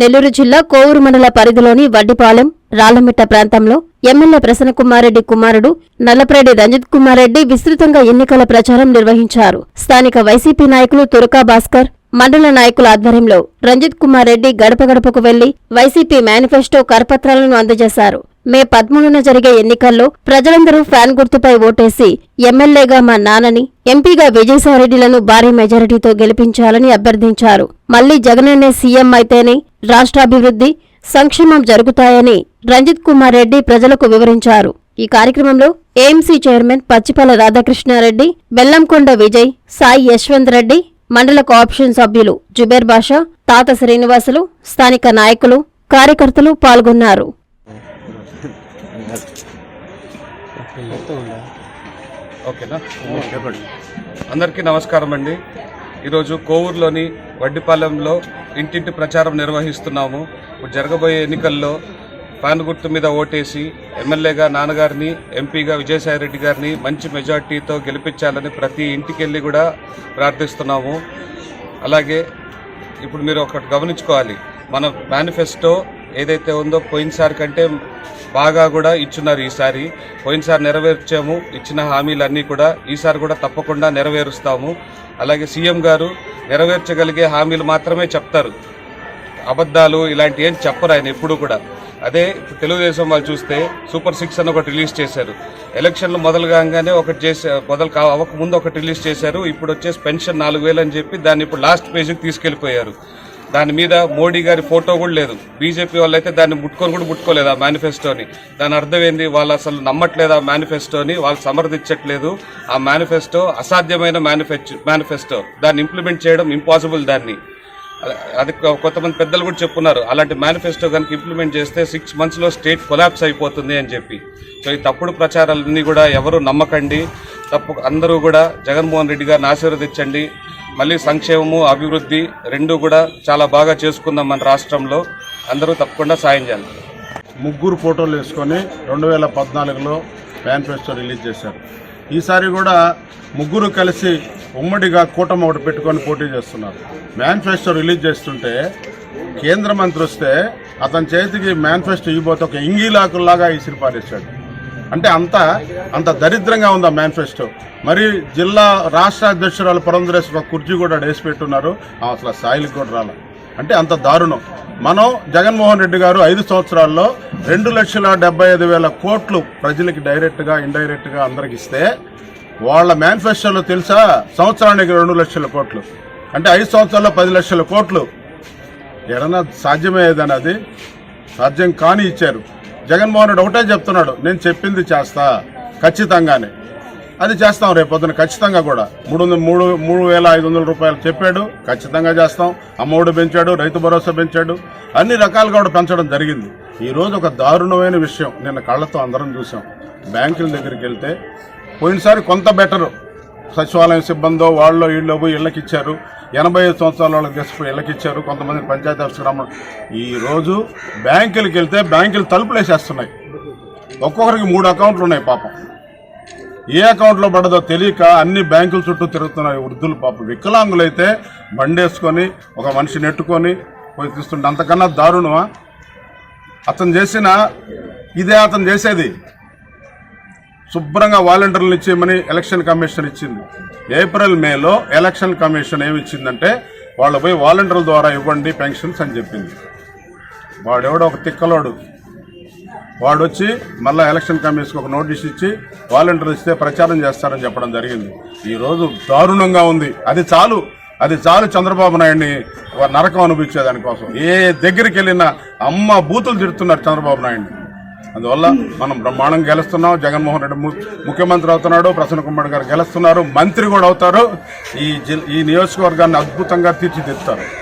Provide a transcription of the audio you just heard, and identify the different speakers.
Speaker 1: నెల్లూరు జిల్లా కోవూరు మండల పరిధిలోని వడ్డిపాలెం రాళ్ళమిట్ట ప్రాంతంలో ఎమ్మెల్యే ప్రసన్నకుమారెడ్డి కుమారుడు నల్లప్రెడ్డి రంజిత్ కుమార్ రెడ్డి విస్తృతంగా ఎన్నికల ప్రచారం నిర్వహించారు. స్థానిక వైసీపీ నాయకులు తురకా భాస్కర్ మండల నాయకుల ఆధ్వర్యంలో రంజిత్ కుమార్ రెడ్డి గడప గడపకు వెళ్ళి వైసీపీ మేనిఫెస్టో కరపత్రాలను అందజేశారు. మే పదమూడున జరిగే ఎన్నికల్లో ప్రజలందరూ ఫ్యాన్ గుర్తుపై ఓటేసి ఎమ్మెల్యేగా మా నాన్నని ఎంపీగా విజయసాయిరెడ్డిలను భారీ మెజారిటీతో గెలిపించాలని అభ్యర్థించారు. మళ్ళీ జగనన్నే సీఎం అయితేనే రాష్ట్రాభివృద్ధి సంక్షేమం జరుగుతాయని రంజిత్ కుమార్ రెడ్డి ప్రజలకు వివరించారు. ఈ కార్యక్రమంలో ఏఎంసీ చైర్మన్ పచ్చిపల్ల రాధాకృష్ణారెడ్డి బెల్లంకొండ విజయ్ సాయి యశ్వంత్ రెడ్డి మండల కోఆప్షన్ సభ్యులు జుబేర్ బాషా తాత శ్రీనివాసులు స్థానిక నాయకులు కార్యకర్తలు పాల్గొన్నారు.
Speaker 2: ఓకేనా అందరికీ నమస్కారం అండి. ఈరోజు కోవూరులోని వడ్డిపాలెంలో ఇంటింటి ప్రచారం నిర్వహిస్తున్నాము. ఇప్పుడు జరగబోయే ఎన్నికల్లో ఫ్యాన్ గుర్తు మీద ఓటేసి ఎమ్మెల్యేగా నాన్నగారిని ఎంపీగా విజయసాయిరెడ్డి గారిని మంచి మెజార్టీతో గెలిపించాలని ప్రతి ఇంటికి వెళ్ళి కూడా ప్రార్థిస్తున్నాము. అలాగే ఇప్పుడు మీరు ఒకటి గమనించుకోవాలి. మన మేనిఫెస్టో ఏదైతే ఉందో పోయినసారి కంటే బాగా కూడా ఇచ్చున్నారు ఈసారి. పోయినసారి నెరవేర్చాము ఇచ్చిన హామీలన్నీ కూడా ఈసారి కూడా తప్పకుండా నెరవేరుస్తాము. అలాగే సీఎం గారు నెరవేర్చగలిగే హామీలు మాత్రమే చెప్తారు. అబద్ధాలు ఇలాంటి ఏం చెప్పరు ఆయన ఎప్పుడు కూడా. అదే తెలుగుదేశం వాళ్ళు చూస్తే సూపర్ సిక్స్ అని ఒకటి రిలీజ్ చేశారు. ఎలక్షన్లు మొదలు కాగానే ఒకటి చేసే మొదలు కా ముందు ఒకటి రిలీజ్ చేశారు. ఇప్పుడు వచ్చేసి పెన్షన్ నాలుగు వేలు అని చెప్పి దాన్ని ఇప్పుడు లాస్ట్ పేజీకి తీసుకెళ్ళిపోయారు దాని మీద మోడీ గారి ఫోటో కూడా లేదు. బీజేపీ వాళ్ళు అయితే దాన్ని ముట్టుకొని కూడా ముట్టుకోలేదు ఆ మేనిఫెస్టోని దాని అర్థం ఏంది? వాళ్ళు అసలు నమ్మట్లేదు ఆ మేనిఫెస్టోని వాళ్ళు సమర్థించట్లేదు. ఆ మేనిఫెస్టో అసాధ్యమైన మేనిఫెస్టో మేనిఫెస్టో దాన్ని ఇంప్లిమెంట్ చేయడం ఇంపాసిబుల్ దాన్ని. అది కొంతమంది పెద్దలు కూడా చెప్పున్నారు. అలాంటి మేనిఫెస్టో కనుక ఇంప్లిమెంట్ చేస్తే సిక్స్ మంత్స్లో స్టేట్ కొలాప్స్ అయిపోతుంది అని చెప్పి. సో ఈ తప్పుడు ప్రచారాలన్నీ కూడా ఎవరు నమ్మకండి. తప్పు అందరూ కూడా జగన్మోహన్ రెడ్డి గారిని ఆశీర్వదించండి. మళ్ళీ సంక్షేమము అభివృద్ధి రెండు కూడా చాలా బాగా చేసుకుందాం మన రాష్ట్రంలో. అందరూ తప్పకుండా సాయం చేయాలి.
Speaker 3: ముగ్గురు ఫోటోలు వేసుకొని రెండు వేల పద్నాలుగులో మేనిఫెస్టో రిలీజ్ చేశారు. ఈసారి కూడా ముగ్గురు కలిసి ఉమ్మడిగా కూటమి ఒకటి పెట్టుకొని పోటీ చేస్తున్నారు. మేనిఫెస్టో రిలీజ్ చేస్తుంటే కేంద్ర మంత్రి వస్తే అతని చేతికి మేనిఫెస్టో ఇవ్వబోతే ఒక ఇంగీలాకుల్లాగా ఈ పారేశాడు. అంటే అంత అంత దరిద్రంగా ఉంది ఆ మేనిఫెస్టో. మరి జిల్లా రాష్ట్ర అధ్యక్షురాలు పురంధరేశ్వర కుర్చీ కూడా డేసి పెట్టున్నారు. అసలు స్థాయికి కూడా రాల. అంటే అంత దారుణం. మనం జగన్మోహన్ రెడ్డి గారు ఐదు సంవత్సరాల్లో రెండు లక్షల డెబ్బై ఐదు వేల కోట్లు ప్రజలకి డైరెక్ట్గా ఇండైరెక్ట్గా అందరికి ఇస్తే వాళ్ళ మేనిఫెస్టోలో తెలుసా? సంవత్సరానికి రెండు లక్షల కోట్లు. అంటే ఐదు సంవత్సరాల్లో పది లక్షల కోట్లు. ఎడనా సాధ్యమయ్యేదని అది సాధ్యం కాని ఇచ్చారు. జగన్మోహన్ రెడ్డి ఒకటే చెప్తున్నాడు నేను చెప్పింది చేస్తా ఖచ్చితంగానే. అది చేస్తాం రేపు పొద్దున ఖచ్చితంగా కూడా. మూడు మూడు మూడు వేల ఐదు వందల రూపాయలు చెప్పాడు ఖచ్చితంగా చేస్తాం. అమ్మఒడి పెంచాడు రైతు భరోసా పెంచాడు అన్ని రకాలుగా కూడా పెంచడం జరిగింది. ఈరోజు ఒక దారుణమైన విషయం నిన్న కళ్ళతో అందరం చూసాం. బ్యాంకుల దగ్గరికి వెళ్తే పోయినసారి కొంత బెటరు. సచివాలయం సిబ్బందో వాళ్ళు వీళ్ళు పోయి ఇళ్ళకి ఇచ్చారు ఎనభై ఐదు సంవత్సరాల వాళ్ళకి తీసుకుపోయి ఇళ్ళకి ఇచ్చారు కొంతమంది పంచాయతీ ఆఫీస్ గ్రామం ఈరోజు బ్యాంకులకి వెళ్తే బ్యాంకులు తలుపులు వేసేస్తున్నాయి. ఒక్కొక్కరికి మూడు అకౌంట్లు ఉన్నాయి పాపం. ఏ అకౌంట్లో పడదో తెలియక అన్ని బ్యాంకుల చుట్టూ తిరుగుతున్నాయి వృద్ధులు పాపం. వికలాంగులైతే బండేసుకొని ఒక మనిషి నెట్టుకొని పోయి తీస్తుంటే అంతకన్నా దారుణమా? అతను చేసిన ఇదే అతను చేసేది. శుభ్రంగా వాలంటీర్లు ఇచ్చేయమని ఎలక్షన్ కమిషన్ ఇచ్చింది. ఏప్రిల్ మేలో ఎలక్షన్ కమిషన్ ఏమి ఇచ్చిందంటే వాళ్ళు పోయి వాలంటీర్ల ద్వారా ఇవ్వండి పెన్షన్స్ అని చెప్పింది. వాడెవడో ఒక తిక్కలోడు. వాడు వచ్చి మళ్ళీ ఎలక్షన్ కమిషన్కి ఒక నోటీస్ ఇచ్చి వాలంటీర్లు ఇస్తే ప్రచారం చేస్తారని చెప్పడం జరిగింది. ఈరోజు దారుణంగా ఉంది. అది చాలు. అది చాలు చంద్రబాబు నాయుడిని నరకం అనుభవించేదానికోసం ఏ దగ్గరికి వెళ్ళినా అమ్మ బూతులు తిడుతున్నారు చంద్రబాబు నాయుడిని. అందువల్ల మనం బ్రహ్మాండం గెలుస్తున్నాం. జగన్మోహన్ రెడ్డి ము- ముఖ్యమంత్రి అవుతున్నాడు ప్రసన్న కుమార్ గారు గెలుస్తున్నారు మంత్రి కూడా అవుతారు. ఈ జిల్ ఈ నియోజకవర్గాన్ని అద్భుతంగా తీర్చిదిద్దుతారు.